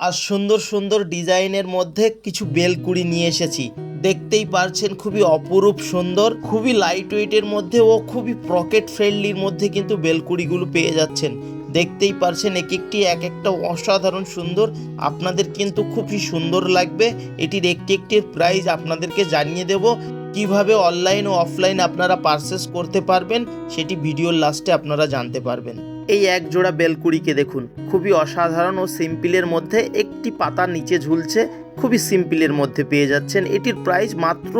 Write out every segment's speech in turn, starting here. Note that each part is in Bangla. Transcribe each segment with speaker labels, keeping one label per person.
Speaker 1: আর সুন্দর সুন্দর ডিজাইনের মধ্যে কিছু বেলকুড়ি নিয়ে এসেছি। দেখতেই পারছেন খুবই অপরূপ সুন্দর, খুবই লাইট ওয়েটের মধ্যে ও খুবই পকেট ফ্রেন্ডলির মধ্যে কিন্তু বেলকুড়িগুলো পেয়ে যাচ্ছেন। দেখতেই পারছেন এক একটি, এক একটা অসাধারণ সুন্দর। আপনাদের কিন্তু খুবই সুন্দর লাগবে। এটির একটি একটির প্রাইস আপনাদেরকে জানিয়ে দেব। কীভাবে অনলাইন ও অফলাইন আপনারা পারচেস করতে পারবেন, সেটি ভিডিওর লাস্টে আপনারা জানতে পারবেন। এই এক জোড়া বেলকুড়িকে দেখুন। খুবই অসাধারণ ও সিম্পলের মধ্যে একটি পাতা নিচে ঝুলছে, খুবই সিম্পলের মধ্যে পেয়ে যাচ্ছেন। এটির প্রাইস মাত্র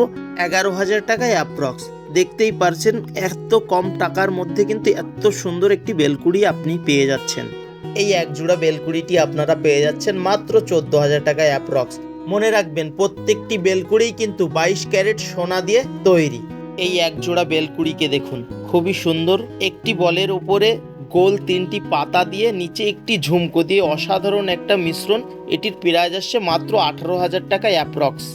Speaker 1: এগারো হাজার টাকায় অ্যাপ্রক্স দেখতেই পারছেন, এত কম টাকার মধ্যে কিন্তু এত সুন্দর একটি বেলকুড়ি আপনি পেয়ে যাচ্ছেন। এই এক জোড়া বেলকুড়িটি আপনারা পেয়ে যাচ্ছেন মাত্র চোদ্দ হাজার টাকায় অ্যাপ্রক্স মনে রাখবেন, প্রত্যেকটি বেলকুড়িই কিন্তু বাইশ ক্যারেট সোনা দিয়ে তৈরি। এই এক জোড়া বেলকুড়িকে দেখুন, খুবই সুন্দর, একটি বলের উপরে গোল তিনটি পাতা দিয়ে নিচে একটি ঝুমকো দিয়ে অসাধারণ একটা মিশ্রণ। এটির প্রাইস আসছে মাত্র আঠারো হাজার টাকা অ্যাপ্রক্স।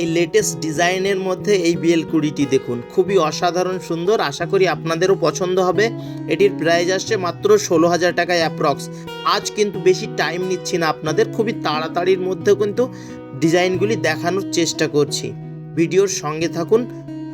Speaker 1: এই লেটেস্ট ডিজাইনের মধ্যে এই বেলকুড়িটি দেখুন, খুবই অসাধারণ সুন্দর, আশা করি আপনাদেরও পছন্দ হবে। এটির প্রাইস আসছে মাত্র ষোলো হাজার টাকায় অ্যাপ্রক্স। আজ কিন্তু বেশি টাইম নিচ্ছি না আপনাদের, খুবই তাড়াতাড়ির মধ্যে কিন্তু ডিজাইনগুলি দেখানোর চেষ্টা করছি। ভিডিওর সঙ্গে থাকুন,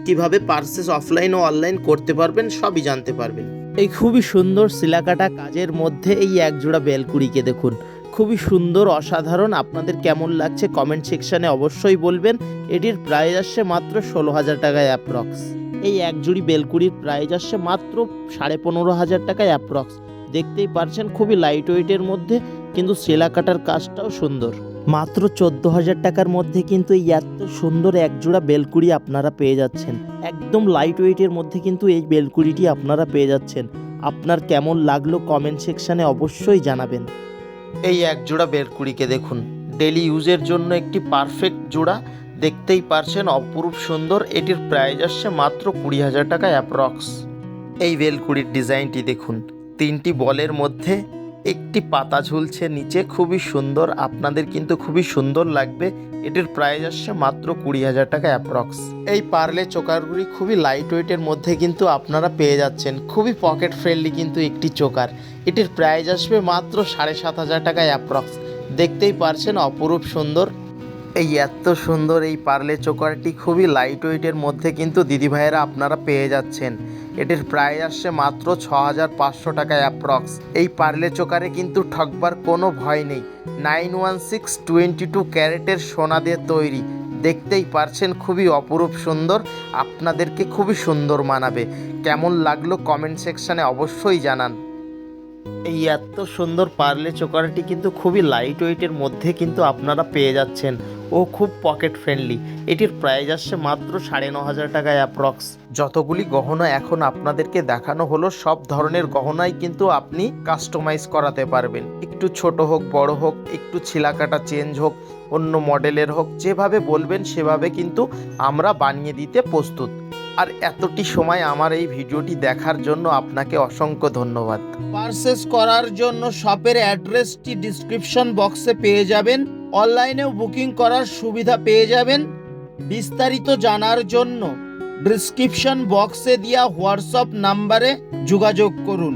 Speaker 1: কীভাবে পার্সেস অফলাইন ও অনলাইন করতে পারবেন সবই জানতে পারবেন। এই খুবই সুন্দর সিলাকাটা কাজের মধ্যে এই এক জোড়া বেলকুড়িকে দেখুন। খুবই সুন্দর, অসাধারণ, আপনাদের কেমন লাগছে কমেন্ট সেকশানে অবশ্যই বলবেন। এটির প্রাইস আসছে মাত্র ষোলো হাজার টাকায় অ্যাপ্রক্স এই এক জুড়ি বেলকুড়ির প্রাইস আসছে মাত্র সাড়ে পনেরো হাজার টাকায় অ্যাপ্রক্স দেখতেই পারছেন, খুবই লাইট ওয়েটের মধ্যে। কিন্তু সেলা কাটার কাজটাও সুন্দর। মাত্র চোদ্দ হাজার টাকার মধ্যে কিন্তু এই এত সুন্দর এক জোড়া বেলকুড়ি আপনারা পেয়ে যাচ্ছেন। একদম লাইট ওয়েটের মধ্যে কিন্তু এই বেলকুড়িটি আপনারা পেয়ে যাচ্ছেন। আপনার কেমন লাগল কমেন্ট সেকশানে অবশ্যই জানাবেন। এই এক জোড়া বেলকুড়িকে দেখুন। ডেলি ইউজের জন্য একটি পারফেক্ট জোড়া। দেখতেই পারছেন অপরূপ সুন্দর। এটির প্রাইস আসছে মাত্র কুড়ি হাজার টাকা অ্যাপ্রক্স এই বেলকুড়ির ডিজাইনটি দেখুন। তিনটি বলের মধ্যে একটি পাতা ঝুলছে নিচে, খুবই সুন্দর। আপনাদের কিন্তু খুবই সুন্দর লাগবে। এটির প্রাইস আসছে মাত্র কুড়ি হাজার টাকা অ্যাপ্রক্স এই পার্লে চোকারগুলি খুবই লাইট ওয়েটের মধ্যে কিন্তু আপনারা পেয়ে যাচ্ছেন। খুবই পকেট ফ্রেন্ডলি কিন্তু একটি চোকার। এটির প্রাইস আসবে মাত্র সাড়ে সাত হাজার টাকা অ্যাপ্রক্স দেখতেই পারছেন, অপরূপ সুন্দর। এই এত সুন্দর এই পার্লে চোকারটি খুবই লাইট ওয়েটের মধ্যে কিন্তু দিদিভাইয়েরা আপনারা পেয়ে যাচ্ছেন। এটির প্রাইস আসছে মাত্র ছ হাজার পাঁচশো টাকায় অ্যাপ্রক্স এই পার্লে চোকারে কিন্তু ঠকবার কোনো ভয় নেই। Nine one six twenty two ক্যারেটের সোনা দিয়ে তৈরি। দেখতেই পারছেন খুবই অপরূপ সুন্দর। আপনাদেরকে খুবই সুন্দর মানাবে। কেমন লাগল কমেন্ট সেকশানে অবশ্যই জানান। এই এত সুন্দর পার্লে চোকারটি কিন্তু খুবই লাইট ওয়েটের মধ্যে কিন্তু আপনারা পেয়ে যাচ্ছেন। ও খুব পকেট ফ্রেন্ডলি এটির প্রাইস আসছে মাত্র সাড়ে ন হাজার টাকায় অ্যাপ্রক্স যতগুলি গহনা এখন আপনাদেরকে দেখানো হলো, সব ধরনের গহনাই কিন্তু আপনি কাস্টমাইজ করাতে পারবেন। একটু ছোট হোক, বড় হোক, একটু ছিলাকাটা চেঞ্জ হোক, অন্য মডেলের হোক, যেভাবে বলবেন সেভাবে কিন্তু আমরা বানিয়ে দিতে প্রস্তুত। আর এতটি সময় আমার এই ভিডিওটি দেখার জন্য আপনাকে অসংখ্য ধন্যবাদ। পারচেস করার জন্য শপের অ্যাড্রেসটি ডিসক্রিপশন বক্সে পেয়ে যাবেন, অনলাইনেও বুকিং করার সুবিধা পেয়ে যাবেন। বিস্তারিত জানার জন্য ডিসক্রিপশন বক্সে দেওয়া হোয়াটসঅ্যাপ নাম্বারে যোগাযোগ করুন।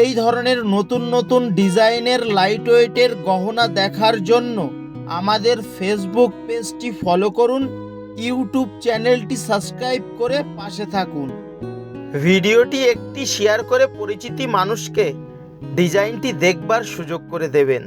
Speaker 1: এই ধরনের নতুন নতুন ডিজাইনের লাইট ওয়েটের গহনা দেখার জন্য আমাদের ফেসবুক পেজটি ফলো করুন। ইউটিউব চ্যানেলটি সাবস্ক্রাইব করে পাশে থাকুন। ভিডিওটি একটি শেয়ার করে পরিচিতি মানুষকে ডিজাইনটি দেখবার সুযোগ করে দেবেন।